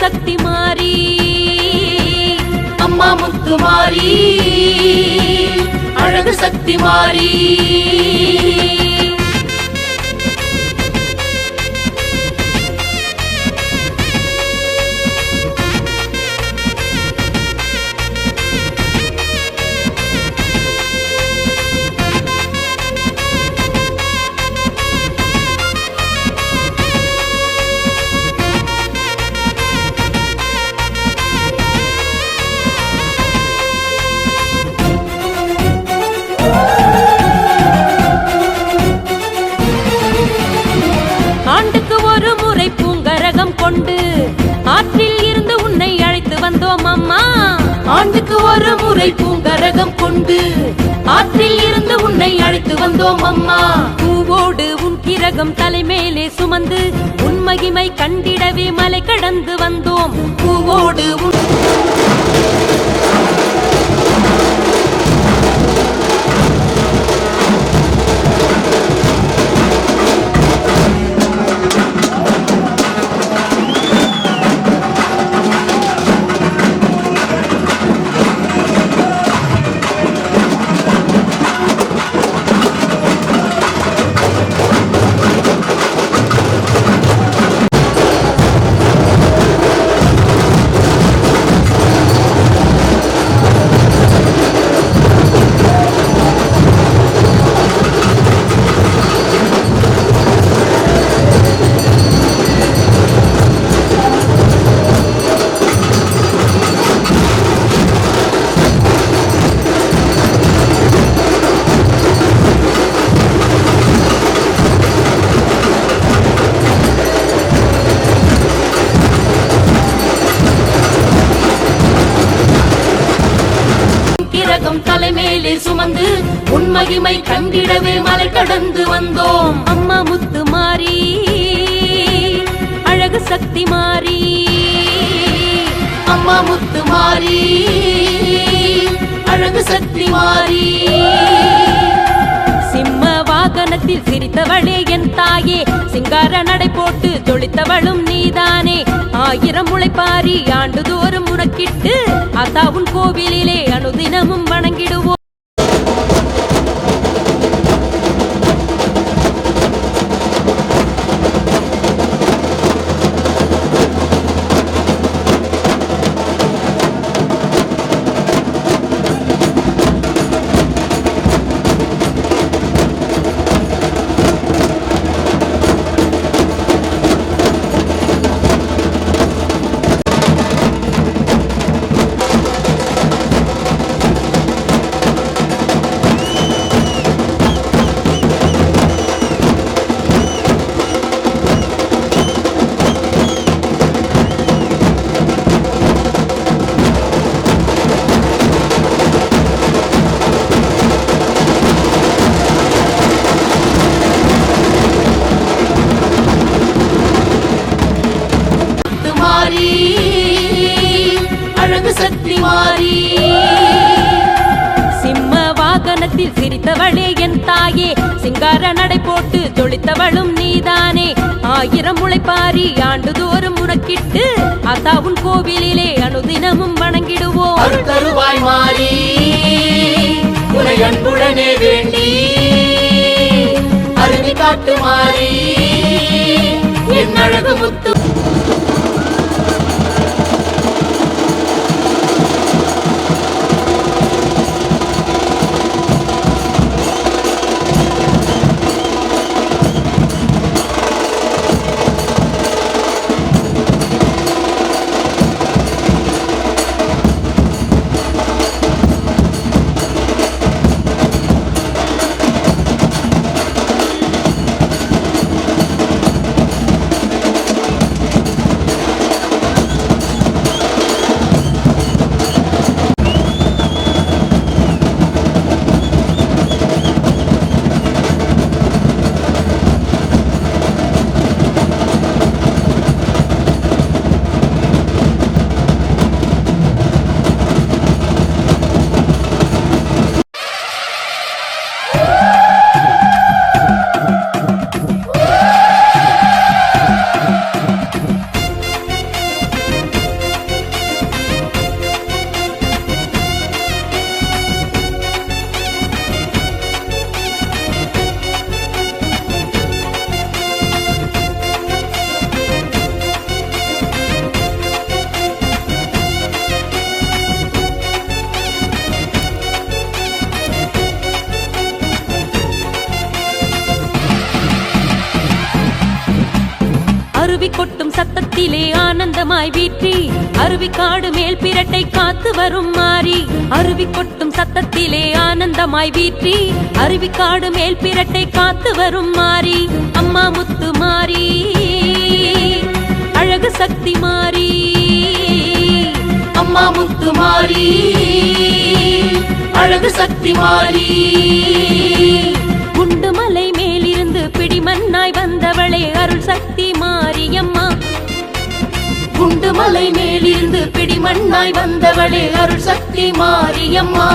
சக்தி மாறி அம்மா முத்து மாறி அழகு சக்தி மாறி. ஆண்டுக்கு ஒரு முறை பூங்கரகம் கொண்டு ஆற்றில் இருந்து உன்னை அழைத்து வந்தோம் அம்மா. பூவோடு உன் கிரகம் தலைமேலே சுமந்து உன் மகிமை கண்டிடவே மலை கடந்து வந்தோம். பூவோடு உன் மகிமை கண்டிடவே மலை கடந்து வந்தோம். அம்மா முத்து மாறி அழகு சக்தி மாறி. அம்மா முத்து மாறி அழகு சக்தி மாறி. சிம்ம வாகனத்தில் சிரித்தவளே என் தாயே சிங்கார நடை போட்டு ஜொலித்தவளும் நீதானே. ஆயிரம் முளைப்பாரி ஆண்டுதோறும் உனக்கிட்டு அதா உன் கோவிலிலே அனுதினமும் வணங்கிடுவோம். சக்தி மாறி சிம்ம வாகனத்தில் சிரித்தவளே என் தாயே. சிங்கார நடை போட்டு ஜொலித்தவளும் நீதானே. ஆயிரம் முளைப்பாரி ஆண்டுதோறும் உனக்கிட்டு அதா உன் கோவிலிலே அனுதினமும் வணங்கிடுவோம். அருள்தருவாய் மாறி. உனை அன்புடனே வேண்டி. அருவி காட்டு மாறி. என் அழகு முத்து அருவி கொட்டும் சத்தத்திலே ஆனந்தமாய் வீற்றி. அருவி காடு மேல் பிரட்டை காத்து வரும் மாறி. அருவி கொட்டும் சத்தத்திலே ஆனந்தமாய் வீற்றி. அருவி காடு மேல் பிரட்டை காத்து வரும் மாறி. அம்மா முத்து மாறி. அழகு சக்தி மாறி. அம்மா முத்து மாறி. அழகு சக்தி மாறி. குண்டு மலை மேலிருந்து பிடிமண்ணாய் வந்தவளே அருள் சக்தி மாறி. மலை மேலிருந்து பிடிமண்ணாய் வந்தவளே அருள் சக்தி மாரியம்மா.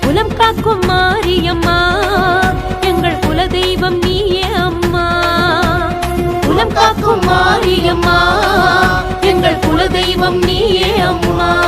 குலம் காக்கும் மாரியம்மா எங்கள் குலதெய்வம் நீயே அம்மா. குலம் காக்கும் மாரியம்மா எங்கள் குலதெய்வம் நீயே அம்மா.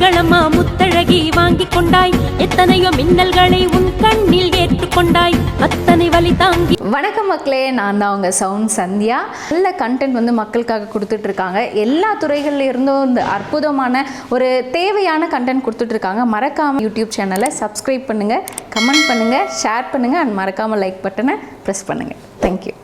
எத்தனையோ முத்தழகி வாங்கிக் கொண்டாய். எத்தனையோ மின்னல்களை உன் கண்ணில் ஏற்றுக்கொண்டாய் அத்தனை வழி தாங்கி வணக்கம் மக்களே நான் தான் உங்கள் சவுண்ட் சந்தியா. நல்ல கண்டென்ட் வந்து மக்களுக்காக கொடுத்துட்டு இருக்காங்க எல்லா துறைகள்ல இருந்தும் இந்த அற்புதமான ஒரு தேவையான கண்டென்ட் கொடுத்துட்டு இருக்காங்க மறக்காமல் யூடியூப் சேனலை சப்ஸ்கிரைப் பண்ணுங்கள் கமெண்ட் பண்ணுங்கள் ஷேர் பண்ணுங்கள் அண்ட் மறக்காமல் லைக் பட்டனை ப்ரெஸ் பண்ணுங்கள் தேங்க்யூ